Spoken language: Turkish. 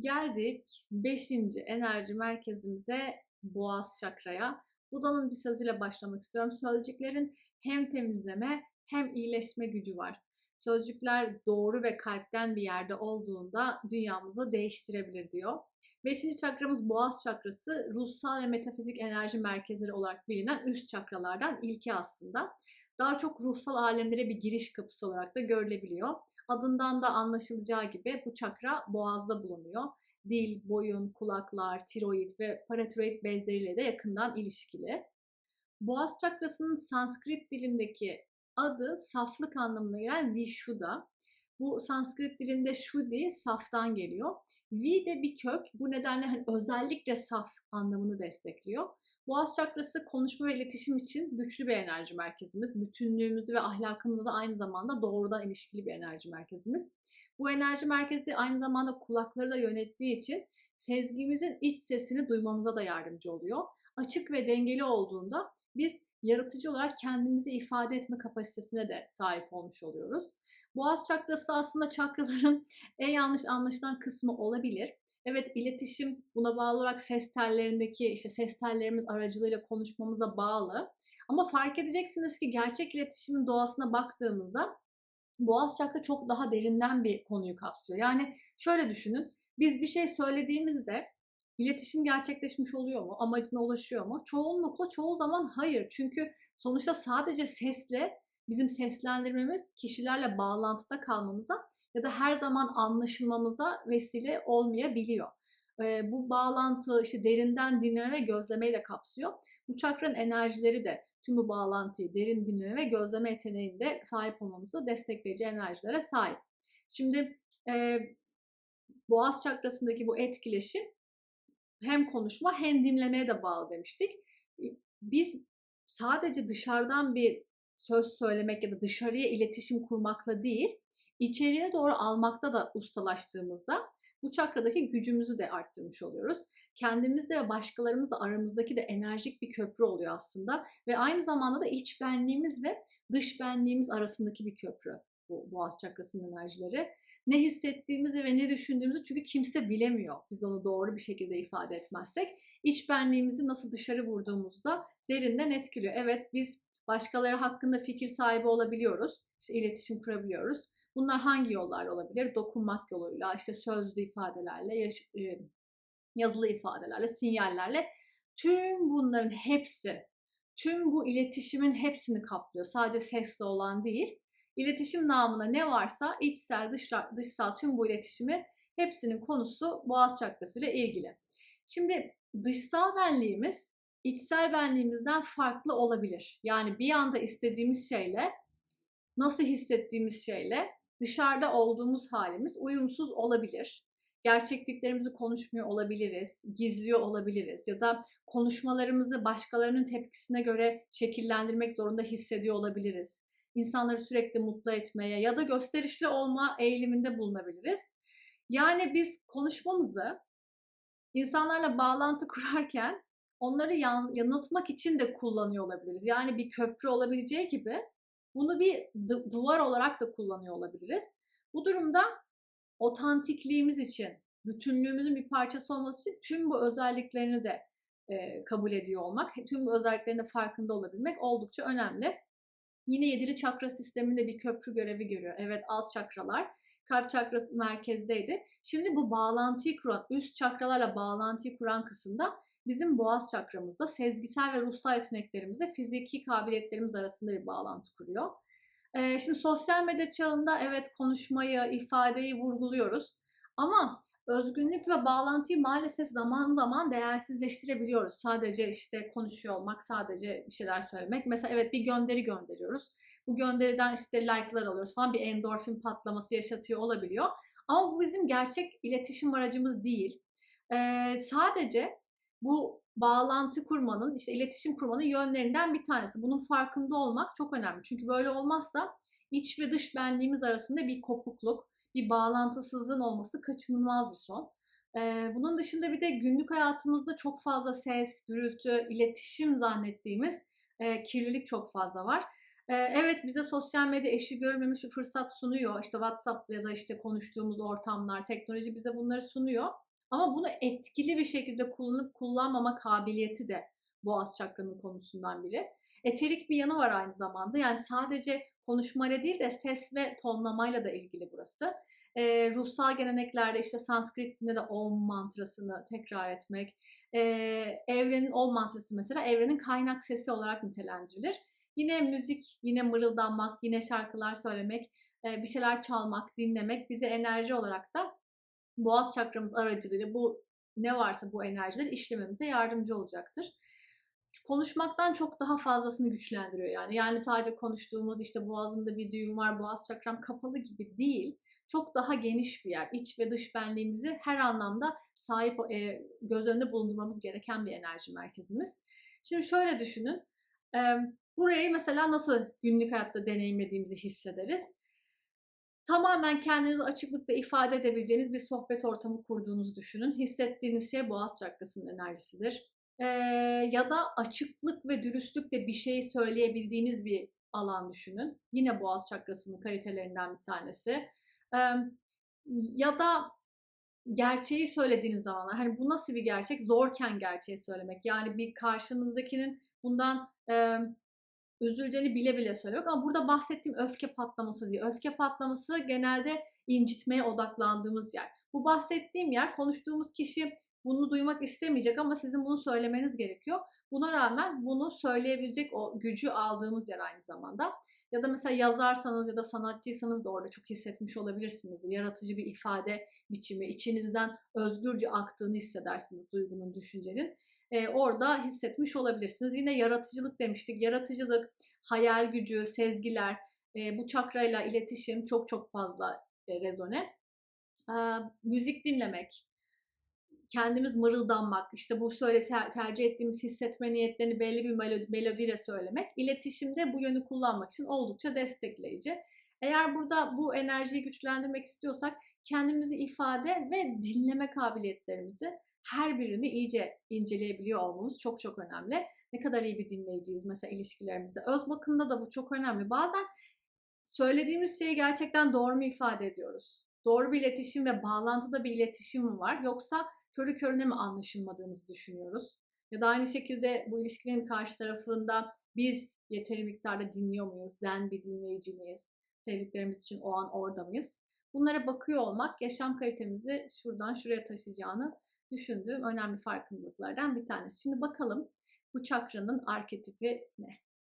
Geldik 5. enerji merkezimize Boğaz Çakra'ya. Buda'nın bir sözüyle başlamak istiyorum. Sözcüklerin hem temizleme hem iyileşme gücü var. Sözcükler doğru ve kalpten bir yerde olduğunda dünyamızı değiştirebilir diyor. Beşinci çakramız Boğaz çakrası, ruhsal ve metafizik enerji merkezleri olarak bilinen üst çakralardan ilki aslında. Daha çok ruhsal alemlere bir giriş kapısı olarak da görülebiliyor. Adından da anlaşılacağı gibi bu çakra boğazda bulunuyor. Dil, boyun, kulaklar, tiroid ve paratiroid bezleriyle de yakından ilişkili. Boğaz çakrasının Sanskrit dilindeki adı saflık anlamına gelen Vishuddha. Bu Sanskrit dilinde Shuddhi saftan geliyor. Vi de bir kök. Bu nedenle hani özellikle saf anlamını destekliyor. Boğaz çakrası konuşma ve iletişim için güçlü bir enerji merkezimiz. Bütünlüğümüzü ve ahlakımızı da aynı zamanda doğrudan ilişkili bir enerji merkezimiz. Bu enerji merkezi aynı zamanda kulakları da yönettiği için sezgimizin iç sesini duymamıza da yardımcı oluyor. Açık ve dengeli olduğunda biz yaratıcı olarak kendimizi ifade etme kapasitesine de sahip olmuş oluyoruz. Boğaz çakrası aslında çakraların en yanlış anlaşılan kısmı olabilir. Evet iletişim buna bağlı olarak ses tellerindeki işte ses tellerimiz aracılığıyla konuşmamıza bağlı. Ama fark edeceksiniz ki gerçek iletişimin doğasına baktığımızda boğaz çakra çok daha derinden bir konuyu kapsıyor. Yani şöyle düşünün. Biz bir şey söylediğimizde iletişim gerçekleşmiş oluyor mu? Amacına ulaşıyor mu? Çoğunlukla çoğu zaman hayır. Çünkü sonuçta sadece sesle bizim seslendirmemiz kişilerle bağlantıda kalmamıza ya da her zaman anlaşılmamıza vesile olmayabiliyor. Bu bağlantı işte derinden dinleme ve gözlemeyi de kapsıyor. Bu çakranın enerjileri de tüm bu bağlantıyı derin dinleme ve gözleme yeteneğinde sahip olmamızı destekleyici enerjilere sahip. Şimdi e, boğaz çakrasındaki bu etkileşim hem konuşma hem dinlemeye de bağlı demiştik. Biz sadece dışarıdan bir söz söylemek ya da dışarıya iletişim kurmakla değil, içeriye doğru almakta da ustalaştığımızda bu çakradaki gücümüzü de arttırmış oluyoruz. Kendimizle ve başkalarımızla aramızdaki de enerjik bir köprü oluyor aslında ve aynı zamanda da iç benliğimiz ve dış benliğimiz arasındaki bir köprü bu boğaz çakrasının enerjileri. Ne hissettiğimizi ve ne düşündüğümüzü çünkü kimse bilemiyor biz onu doğru bir şekilde ifade etmezsek. İç benliğimizi nasıl dışarı vurduğumuzu da derinden etkiliyor. Evet biz başkaları hakkında fikir sahibi olabiliyoruz. İşte iletişim kurabiliyoruz. Bunlar hangi yollarla olabilir? Dokunmak yoluyla, işte sözlü ifadelerle, e, yazılı ifadelerle, sinyallerle. Tüm bunların hepsi, tüm bu iletişimin hepsini kaplıyor. Sadece sesle olan değil. İletişim namına ne varsa içsel, dışsal, dışsal tüm bu iletişimi hepsinin konusu boğaz çakrası ile ilgili. Şimdi dışsal benliğimiz içsel benliğimizden farklı olabilir. Yani bir anda istediğimiz şeyle nasıl hissettiğimiz şeyle dışarıda olduğumuz halimiz uyumsuz olabilir. Gerçekliklerimizi konuşmuyor olabiliriz, gizliyor olabiliriz ya da konuşmalarımızı başkalarının tepkisine göre şekillendirmek zorunda hissediyor olabiliriz. İnsanları sürekli mutlu etmeye ya da gösterişli olma eğiliminde bulunabiliriz. Yani biz konuşmamızı insanlarla bağlantı kurarken onları yanıltmak için de kullanıyor olabiliriz. Yani bir köprü olabileceği gibi bunu bir duvar olarak da kullanıyor olabiliriz. Bu durumda otantikliğimiz için, bütünlüğümüzün bir parçası olması için tüm bu özelliklerini de e, kabul ediyor olmak, tüm bu özelliklerinde farkında olabilmek oldukça önemli. Yine yedili çakra sisteminde bir köprü görevi görüyor. Evet alt çakralar kalp çakrası merkezdeydi. Şimdi bu bağlantıyı kuran, üst çakralarla bağlantıyı kuran kısımda bizim boğaz çakramızda sezgisel ve ruhsal yeteneklerimizle fiziki kabiliyetlerimiz arasında bir bağlantı kuruyor. Ee, şimdi sosyal medya çağında evet konuşmayı, ifadeyi vurguluyoruz. Ama özgünlük ve bağlantıyı maalesef zaman zaman değersizleştirebiliyoruz. Sadece işte konuşuyor olmak, sadece bir şeyler söylemek. Mesela evet bir gönderi gönderiyoruz. Bu gönderiden işte like'lar alıyoruz falan bir endorfin patlaması yaşatıyor olabiliyor. Ama bu bizim gerçek iletişim aracımız değil. Ee, sadece bu bağlantı kurmanın, işte iletişim kurmanın yönlerinden bir tanesi. Bunun farkında olmak çok önemli. Çünkü böyle olmazsa iç ve dış benliğimiz arasında bir kopukluk, bir bağlantısızlığın olması kaçınılmaz bir son. Ee, bunun dışında bir de günlük hayatımızda çok fazla ses, gürültü, iletişim zannettiğimiz e, kirlilik çok fazla var. Eee, evet, bize sosyal medya eşi görülmemiş bir fırsat sunuyor. İşte WhatsApp ya da işte konuştuğumuz ortamlar, teknoloji bize bunları sunuyor. Ama bunu etkili bir şekilde kullanıp kullanmama kabiliyeti de boğaz çakranın konusundan biri. Eterik bir yanı var aynı zamanda. Yani sadece konuşmayla değil de ses ve tonlamayla da ilgili burası. Eee, ruhsal geleneklerde işte Sanskrit dilinde de Om mantrasını tekrar etmek. Eee, evrenin Om mantrası mesela evrenin kaynak sesi olarak nitelendirilir. Yine müzik, yine mırıldanmak, yine şarkılar söylemek, eee, bir şeyler çalmak, dinlemek bize enerji olarak da boğaz çakramız aracılığıyla bu ne varsa bu enerjileri işlememize yardımcı olacaktır. Konuşmaktan çok daha fazlasını güçlendiriyor yani. Yani sadece konuştuğumuz işte boğazımda bir düğüm var, boğaz çakram kapalı gibi değil. Çok daha geniş bir yer. İç ve dış benliğimizi her anlamda sahip e, göz önünde bulundurmamız gereken bir enerji merkezimiz. Şimdi şöyle düşünün. E, burayı mesela nasıl günlük hayatta deneyimlediğimizi hissederiz? Tamamen kendinizi açıklıkla ifade edebileceğiniz bir sohbet ortamı kurduğunuzu düşünün. Hissettiğiniz şey boğaz çakrasının enerjisidir. Ee, ya da açıklık ve dürüstlükle bir şey söyleyebildiğiniz bir alan düşünün. Yine boğaz çakrasının kalitelerinden bir tanesi. Ee, ya da gerçeği söylediğiniz zamanlar, hani bu nasıl bir gerçek? Zorken gerçeği söylemek. Yani bir karşınızdakinin bundan üzüleceğini bile bile söylemek. Ama burada bahsettiğim öfke patlaması değil. Öfke patlaması genelde incitmeye odaklandığımız yer. Bu bahsettiğim yer konuştuğumuz kişi bunu duymak istemeyecek ama sizin bunu söylemeniz gerekiyor. Buna rağmen bunu söyleyebilecek o gücü aldığımız yer aynı zamanda. Ya da mesela yazarsanız ya da sanatçıysanız da orada çok hissetmiş olabilirsiniz. Yaratıcı bir ifade biçimi, içinizden özgürce aktığını hissedersiniz duygunun, düşüncenin. Ee, orada hissetmiş olabilirsiniz. Yine yaratıcılık demiştik. Yaratıcılık, hayal gücü, sezgiler, e, bu çakrayla iletişim çok çok fazla e, rezone. E, müzik dinlemek, kendimiz mırıldanmak, işte bu söyle tercih ettiğimiz hissetme niyetlerini belli bir melodi, melodiyle söylemek, iletişimde bu yönü kullanmak için oldukça destekleyici. Eğer burada bu enerjiyi güçlendirmek istiyorsak kendimizi ifade ve dinleme kabiliyetlerimizi her birini iyice inceleyebiliyor olmamız çok çok önemli. Ne kadar iyi bir dinleyiciyiz mesela ilişkilerimizde. Öz bakımda da bu çok önemli. Bazen söylediğimiz şeyi gerçekten doğru mu ifade ediyoruz? Doğru bir iletişim ve bağlantıda bir iletişim mi var? Yoksa körü körüne mi anlaşılmadığımızı düşünüyoruz? Ya da aynı şekilde bu ilişkilerin karşı tarafında biz yeteri miktarda dinliyor muyuz? Den bir dinleyici miyiz? Sevdiklerimiz için o an orada mıyız? Bunlara bakıyor olmak yaşam kalitemizi şuradan şuraya taşıyacağını düşündüğüm önemli farkındalıklardan bir tanesi. Şimdi bakalım bu çakranın arketipi ne?